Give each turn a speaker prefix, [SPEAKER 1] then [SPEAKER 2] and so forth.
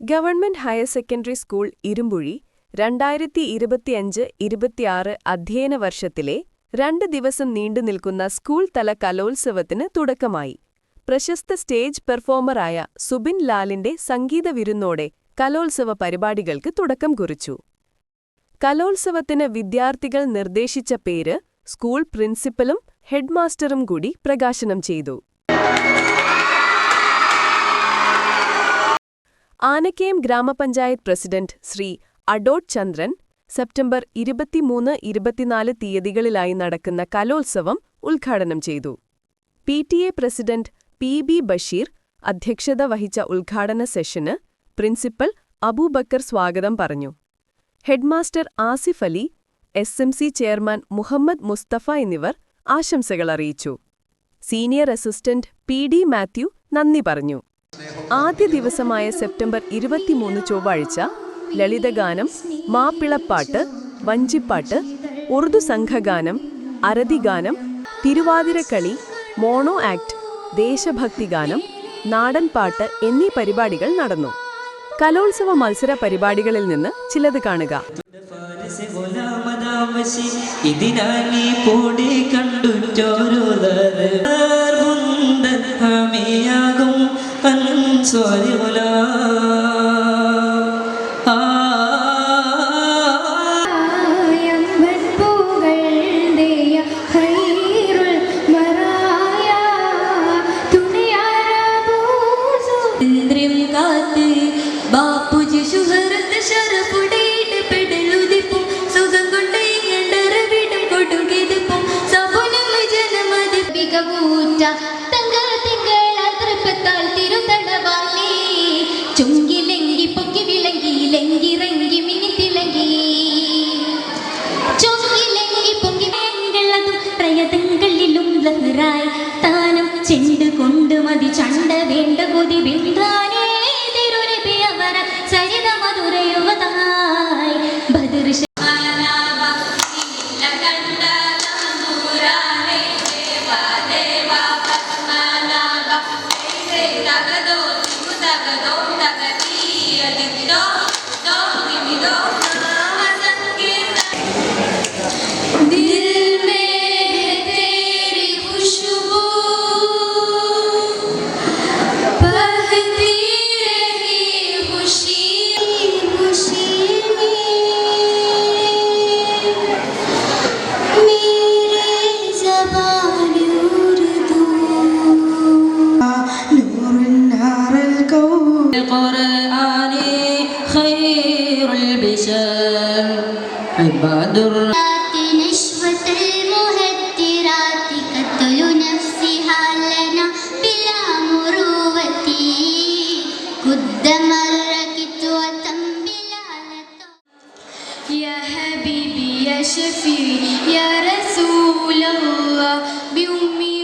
[SPEAKER 1] Government higher secondary school Irumbuzhi രണ്ടായിരത്തി ഇരുപത്തിയഞ്ച് ഇരുപത്തിയാറ് അധ്യയന വർഷത്തിലെ രണ്ട് ദിവസം നീണ്ടുനിൽക്കുന്ന സ്കൂൾ തല കലോത്സവത്തിന് തുടക്കമായി. പ്രശസ്ത സ്റ്റേജ് പെർഫോമറായ സുബിൻ ലാലിന്റെ സംഗീത വിരുന്നോടെ കലോത്സവ പരിപാടികൾക്ക് തുടക്കം കുറിച്ചു. കലോത്സവത്തിന് വിദ്യാർത്ഥികൾ നിർദ്ദേശിച്ച പേര് സ്കൂൾ പ്രിൻസിപ്പലും ഹെഡ്മാസ്റ്ററും കൂടി പ്രകാശനം ചെയ്തു. ആനക്കയം ഗ്രാമപഞ്ചായത്ത് പ്രസിഡന്റ് ശ്രീ അഡോട്ട് ചന്ദ്രൻ സെപ്റ്റംബർ ഇരുപത്തിമൂന്ന് ഇരുപത്തിനാല് തീയതികളിലായി നടക്കുന്ന കലോത്സവം ഉദ്ഘാടനം ചെയ്തു. P T A president P B Basheer അധ്യക്ഷത വഹിച്ച ഉദ്ഘാടന സെഷന് പ്രിൻസിപ്പൽ അബൂബക്കർ സ്വാഗതം പറഞ്ഞു. Headmaster Asif Ali S M C chairman Muhammad Mustafa എന്നിവർ ആശംസകൾ അറിയിച്ചു. Senior assistant P D Mathew നന്ദി പറഞ്ഞു. ആദ്യ ദിവസമായ സെപ്റ്റംബർ ഇരുപത്തിമൂന്ന് ചൊവ്വാഴ്ച ലളിതഗാനം മാപ്പിളപ്പാട്ട് വഞ്ചിപ്പാട്ട് ഉറുദു സംഘഗാനം അരതിഗാനം തിരുവാതിരക്കളി മോണോ ആക്ട് ദേശഭക്തിഗാനം നാടൻപാട്ട് എന്നീ പരിപാടികൾ നടന്നു. കലോത്സവ മത്സര പരിപാടികളിൽ നിന്ന് ചിലത് കാണുക.
[SPEAKER 2] അൻസ്വാരി ഗുലാ
[SPEAKER 3] மோதி الشام عباد الرات نشوة المهدرات قتل نفسها لنا بلا مروة قدما ركت وتم بلا
[SPEAKER 2] يا حبيبي يا شفيعي يا رسول الله بأمي